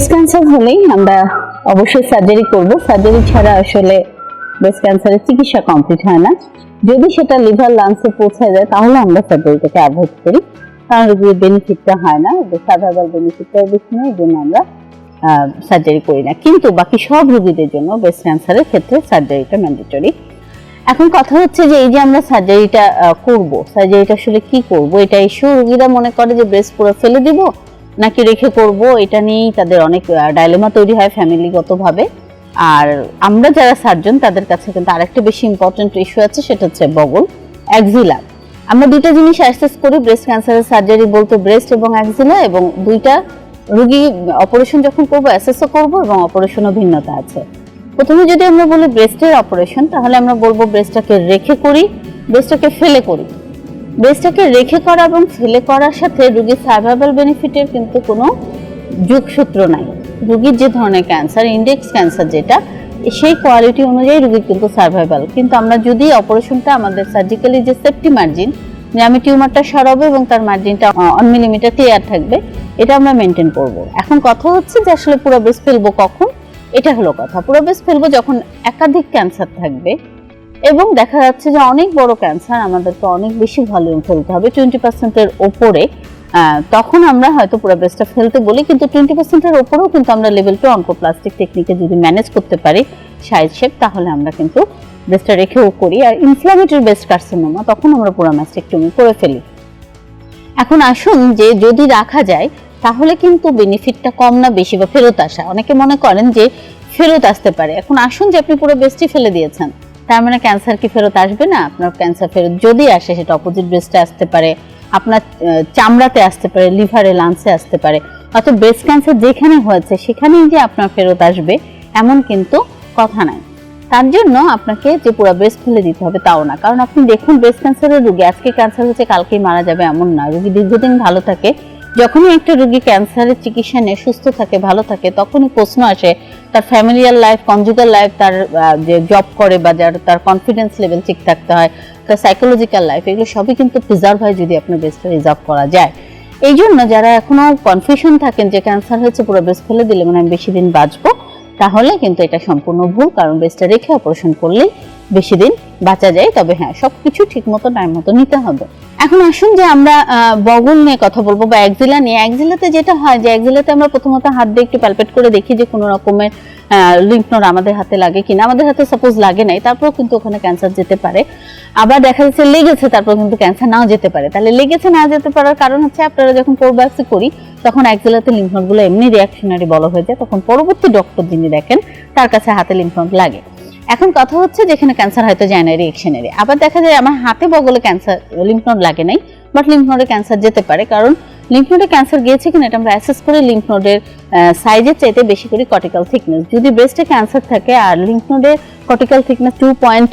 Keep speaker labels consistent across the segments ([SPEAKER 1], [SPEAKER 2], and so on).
[SPEAKER 1] Breast cancer হলেই আমরা অবশ্যই সার্জারি করব। সার্জারি ছাড়া আসলে ব্রেস্ট ক্যান্সারের চিকিৎসা কমপ্লিট হয় না। যদি সেটা লিভার লাংসে পৌঁছায় যায়, তাহলে আমরা সার্জারিটাকে অ্যাভয়েড করি। কারণ রোগীর বেনিফিটটা হয় না। সার্ভাইভাল বেনিফিটটাও বেশি নেই, এই জন্য আমরা সার্জারি করি না। কিন্তু বাকি সব রোগীদের জন্য ব্রেস্ট ক্যান্সারের ক্ষেত্রে সার্জারিটা ম্যান্ডেটরি এখন কথা হচ্ছে যে, এই যে আমরা সার্জারিটা করব সার্জারিটা আসলে কি করব? এটা ইস্যু রোগীরা মনে করে যে ব্রেস্ট পুরো ফেলে দিব নাকি রেখে করব, এটা নিয়েই তাদের অনেক ডায়লেমা তৈরি হয় ফ্যামিলিগতভাবে আর আমরা যারা সার্জন তাদের কাছে কিন্তু আরেকটা বেশি ইম্পর্টেন্ট ইস্যু আছে, সেটা হচ্ছে বগল অ্যাক্সিলা আমরা দুইটা জিনিস অ্যাসেস করি ব্রেস্ট ক্যান্সারের সার্জারি বলতে ব্রেস্ট এবং অ্যাক্সিলা এবং দুইটা রুগী অপারেশন যখন করব অ্যাসেসও করব, এবং অপারেশনও ভিন্নতা আছে। প্রথমে যদি আমরা বলি ব্রেস্টের অপারেশন তাহলে আমরা বলব ব্রেস্টটাকে রেখে করি ব্রেস্টটাকে ফেলে করি। ব্রেস্টটাকে রেখে করা এবং ফেলে করার সাথে রুগীর সার্ভাইভাল বেনিফিটের কিন্তু কোনো যোগসূত্র নাই। রুগীর যে ধরনের ক্যান্সার ইন্ডেক্স ক্যান্সার যেটা, সেই কোয়ালিটি অনুযায়ী রোগীর কিন্তু সার্ভাইভাল কিন্তু আমরা যদি অপারেশনটা আমাদের সার্জিক্যালি যে সেফটি মার্জিন যে আমি টিউমারটা সরাবো এবং তার মার্জিনটা অন মিলিমিটার ক্লিয়ার থাকবে, এটা আমরা মেনটেন করব। এখন কথা হচ্ছে যে আসলে পুরো ব্রেস্ট ফেলব কখন? এটা হলো কথা। পুরো ব্রেস্ট ফেলব যখন একাধিক ক্যান্সার থাকবে এবং দেখা যাচ্ছে যে অনেক বড় ক্যান্সার আমাদেরকে অনেক বেশি ভলিউম ফেলতে হবে। টোয়েন্টি পার্সেন্টের ওপরে তখন আমরা হয়তো পুরো ব্রেস্টটা ফেলতে বলি, কিন্তু টোয়েন্টি পার্সেন্টের ওপরেও কিন্তু আমরা লেভেল টু অনকোপ্লাস্টিক টেকনিকে যদি ম্যানেজ করতে পারি সাইজ শেপ তাহলে আমরা কিন্তু ব্রেস্টটা রেখেও করি। আর ইনফ্লামেটরি ব্রেস্ট কার্সিনোমা তখন আমরা পুরো ম্যাস্টেকটমি করে ফেলি। এখন আসুন যে যদি রাখা যায়, তাহলে কিন্তু বেনিফিটটা কম না বেশি বা ফেরত আসা। অনেকে মনে করেন যে ফেরত আসতে পারে। এখন আসুন যে আপনি পুরো ব্রেস্টই ফেলে দিয়েছেন। তার মানে ক্যান্সার কি ফেরত আসবে না? আপনার ক্যান্সার ফেরত যদি আসে, সেটা অপোজিট ব্রেস্টে আসতে পারে, আপনার চামড়াতে আসতে পারে লিভারে লাংসে আসতে পারে। অর্থাৎ ব্রেস্ট ক্যান্সার যেখানে হয়েছে, সেখানেই যে আপনার ফেরত আসবে, এমন কিন্তু কথা নাই। তার জন্য আপনাকে যে পুরো ব্রেস্ট ফেলে দিতে হবে, তাও না। কারণ আপনি দেখুন ব্রেস্ট ক্যান্সারের রোগী, আজকে ক্যান্সার হচ্ছে, কালকেই মারা যাবে, এমন না। রোগী দীর্ঘদিন ভালো থাকে যখনই একটা রোগী ক্যান্সারের চিকিৎসা নিয়ে সুস্থ থাকে, ভালো থাকে, তখনই প্রশ্ন আসে, তার ফ্যামিলিয়ার লাইফ, কনজুগাল লাইফ, তার যে জব করে বা যার, তার কনফিডেন্স লেভেল ঠিক থাকতে হয়, তার সাইকোলজিক্যাল লাইফ এগুলো সবই কিন্তু প্রিজার্ভ হয় যদি আপনার ব্রেস্টটা রিজার্ভ করা যায়। এই জন্য যারা এখনও কনফিউশন থাকেন যে ক্যান্সার হয়েছে, পুরো ব্রেস্ট ফেলে দিলে মানে আমি বেশি দিন বাঁচবো, তাহলে কিন্তু এটা সম্পূর্ণ ভুল, কারণ ব্রেস্টটা রেখে অপারেশন করলেই বেশি দিন বাঁচা যায়, তবে হ্যাঁ সবকিছু ঠিক মতো টাইম মতো নিতে হবে। এখন আসুন যে আমরা বগল নিয়ে কথা বলব বা একজিলা নিয়ে। একজিলাতে যেটা হয় যে একজিলাতে আমরা প্রথমত হাত দিয়ে একটু প্যালপেট করে দেখি যে কোনো রকমের লিম্ফ আমাদের হাতে লাগে কিনা। আমাদের হাতে সাপোজ লাগে নাই, তারপরেও কিন্তু ওখানে ক্যান্সার যেতে পারে। আবার দেখা যাচ্ছে লেগেছে তারপর কিন্তু ক্যান্সার নাও যেতে পারে। তাহলে লেগেছে, না যেতে পারার কারণ হচ্ছে আপনারা যখন কোরবাক্সি করি, তখন একজেলাতে লিম্ফ নোডগুলো এমনি রিয়াকশনারি বলা হয়ে যায়। তখন পরবর্তী ডক্টর যিনি দেখেন, তার কাছে হাতে লিম্ফ লাগে। এখন কথা হচ্ছে যেখানে ক্যান্সার হয়তো যায় না রিয়েকশনারি আবার দেখা যায় আমার হাতে বগলে ক্যান্সার লিম্ফ নোড লাগে নাই বাট লিম্ফ নোডে ক্যান্সার যেতে পারে, কারণ লিম্ফ নোডে ক্যান্সার গিয়েছে কিনা এটা আমরা অ্যাসেস করে লিম্ফ নোডের সাইজের চাইতে বেশি করি কর্টিক্যাল থিকনেস যদি ব্রেস্টে ক্যান্সার থাকে আর লিম্ফ নোডের cortical thickness two point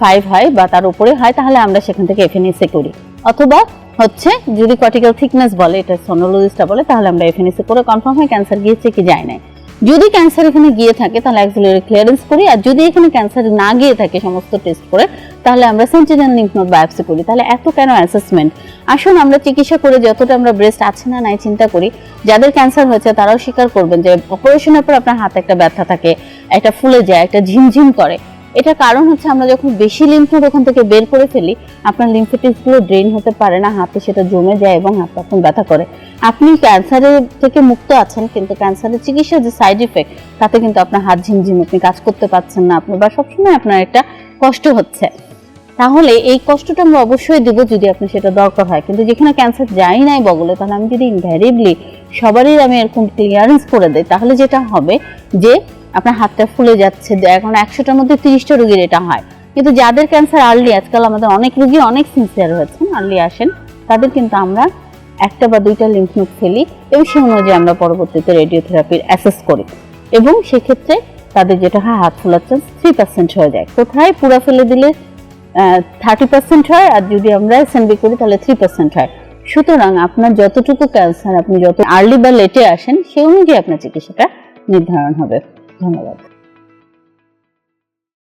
[SPEAKER 1] five হয় বা তার উপরে হয়, তাহলে আমরা সেখান থেকে এফএনএসএ করি। অথবা হচ্ছে যদি কর্টিক্যাল থিকনেস বলে, এটা সোনোলজিস্টটা বলে, তাহলে আমরা এফএনএসএ করে কনফার্ম হয় ক্যান্সার গিয়েছে কি যায় নাই। যদি ক্যান্সার এখানে গিয়ে থাকে, তাহলে অ্যাক্সিলারি ক্লিয়ারেন্স করি। আর যদি এখানে ক্যান্সার না গিয়ে থাকে সমস্ত টেস্ট করে, তাহলে আমরা সেন্টিনাল লিম্ফ নোড বায়োপসি করি। তাহলে এত কেন অ্যাসেসমেন্ট আসুন আমরা চিকিৎসা করে যতটা আমরা ব্রেস্ট আছে না নাই চিন্তা করি। যাদের ক্যান্সার হয়েছে, তারাও স্বীকার করবেন যে অপারেশনের পর আপনার হাতে একটা ব্যথা থাকে, একটা ফুলে যায়, একটা ঝিমঝিম করে। এটা কারণ হচ্ছে আমরা যখন বেশি লিম্ফ নোড ওখান থেকে বের করে ফেলি, আপনার লিম্ফোটিক্সগুলো ড্রেন হতে পারে না, হাতে সেটা জমে যায় এবং হাত তখন ব্যথা করে। আপনি ক্যান্সারের থেকে মুক্ত আছেন, কিন্তু ক্যান্সারের চিকিৎসার যে সাইড ইফেক্ট তাতে কিন্তু আপনার হাত ঝিমঝিম, আপনি কাজ করতে পারছেন না আপনি বা সবসময় আপনার একটা কষ্ট হচ্ছে। তাহলে এই কষ্টটা আমরা অবশ্যই দেব যদি আপনার সেটা দরকার হয়। কিন্তু যেখানে ক্যান্সার যাই নাই বগলে, তাহলে আমি যদি ইনভ্যারিবলি সবারই আমি এরকম ক্লিয়ারেন্স করে দেই, তাহলে যেটা হবে যে আপনার হাতটা ফুলে যাচ্ছে। এখন একশোটার মধ্যে তিরিশটা রোগীর এটা হয়। কিন্তু যাদের ক্যান্সার আর্লি আজকাল আমাদের অনেক রোগী অনেক সিনসিয়ার হয়েছেন আর্লি আসেন, তাদের কিন্তু আমরা একটা বা দুইটা লিম্ফ নোড ফেলি এবং সেই অনুযায়ী আমরা পরবর্তীতে রেডিওথেরাপির অ্যাসেস করি। এবং সেক্ষেত্রে তাদের যেটা হয়, হাত ফোলার চান্স থ্রি পার্সেন্ট হয়ে যায়। কোথায়? পুরো ফেলে দিলে থার্টি পার্সেন্ট হয়, আর যদি আমরা এসএনবি করি, তাহলে থ্রি পার্সেন্ট হয়। সুতরাং আপনার যতটুকু ক্যান্সার আপনি যত আর্লি বা লেটে আসেন, সেই অনুযায়ী আপনার চিকিৎসাটা নির্ধারণ হবে। ধন্যবাদ।